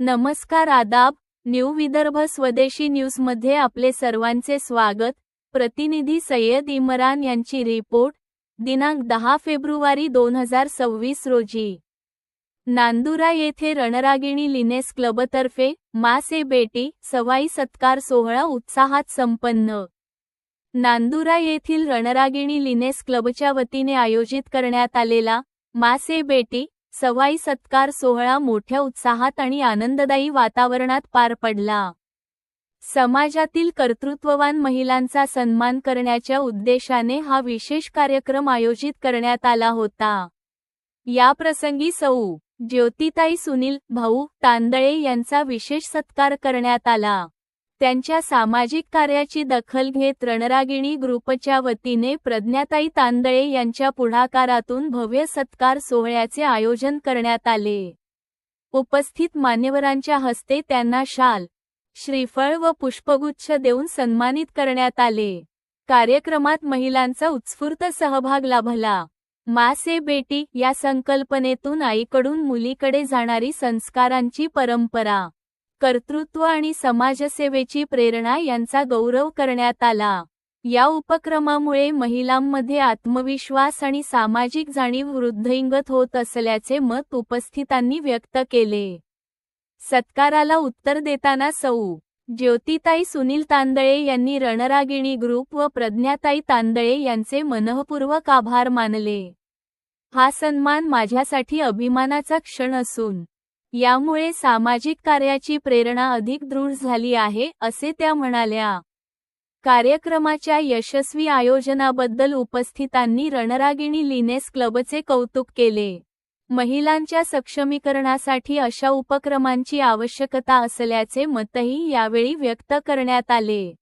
नमस्कार आदाब न्यू विदर्भ स्वदेशी न्यूजमध्ये आपले सर्वांचे स्वागत. प्रतिनिधी सय्यद इम्रान यांची रिपोर्ट दिनांक दहा फेब्रुवारी दोन हजार सव्वीस रोजी. नांदुरा येथे रणरागिणी लिनेस क्लबतर्फे मासे बेटी सवाई सत्कार सोहळा उत्साहात संपन्न. नांदुरा येथील रणरागिणी लिनेस क्लबच्या वतीने आयोजित करण्यात आलेला मासे बेटी सवाई सत्कार सोहळा मोठ्या उत्साहात आणि आनंददायी वातावरणात पार पडला. समाजातील कर्तृत्ववान महिलांचा सन्मान करण्याच्या उद्देशाने हा विशेष कार्यक्रम आयोजित करण्यात आला होता. या प्रसंगी सौ. ज्योतिताई सुनील भाऊ तांदळे यांचा विशेष सत्कार करण्यात आला. त्यांच्या सामाजिक कार्याची दखल घेत रणरागिणी ग्रुपच्या वतीने प्रज्ञाताई तांदळे यांच्या पुढाकारातून भव्य सत्कार सोहळ्याचे आयोजन करण्यात आले. उपस्थित मान्यवरांच्या हस्ते त्यांना शाल श्रीफळ व पुष्पगुच्छ देऊन सन्मानित करण्यात आले. कार्यक्रमात महिलांचा उत्स्फूर्त सहभाग लाभला. मासे बेटी या संकल्पनेतून आईकडून मुलीकडे जाणारी संस्कारांची परंपरा. कर्तृत्व आणि समाजसेवेची प्रेरणा यांचा गौरव करण्यात आला. या उपक्रमामुळे महिलांमध्ये आत्मविश्वास आणि सामाजिक जाणीव वृद्धिंगत होत असल्याचे मत उपस्थितांनी व्यक्त केले. सत्काराला उत्तर देताना सौ. ज्योतिताई सुनील तांदळे यांनी रणरागिणी ग्रुप व प्रज्ञाताई तांदळे यांचे मनःपूर्वक आभार मानले. हा सन्मान माझ्यासाठी अभिमानाचा क्षण असून यामुळे सामाजिक कार्याची प्रेरणा अधिक दृढ झाली आहे असे त्या म्हणाल्या. कार्यक्रमाच्या यशस्वी आयोजनाबद्दल उपस्थितांनी रणरागिणी लिनेस क्लबचे कौतुक केले. महिलांच्या सक्षमीकरणासाठी अशा उपक्रमांची आवश्यकता असल्याचे मतही यावेळी व्यक्त करण्यात आले.